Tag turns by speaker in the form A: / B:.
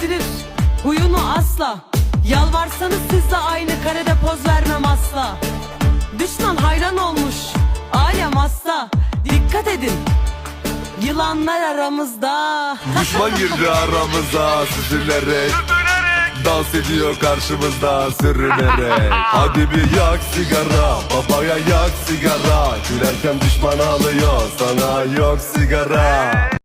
A: değiştirir. Huyunu asla. Yalvarsanız siz de aynı karede poz vermem asla. Düşman hayran olmuş. Alem hasta Dikkat edin. Yılanlar aramızda.
B: Düşman girdi aramıza süzülerek. Dans ediyor karşımızda sürünerek. Hadi bir yak sigara Babaya yak sigara. Gülerken düşman alıyor Sana yok sigara.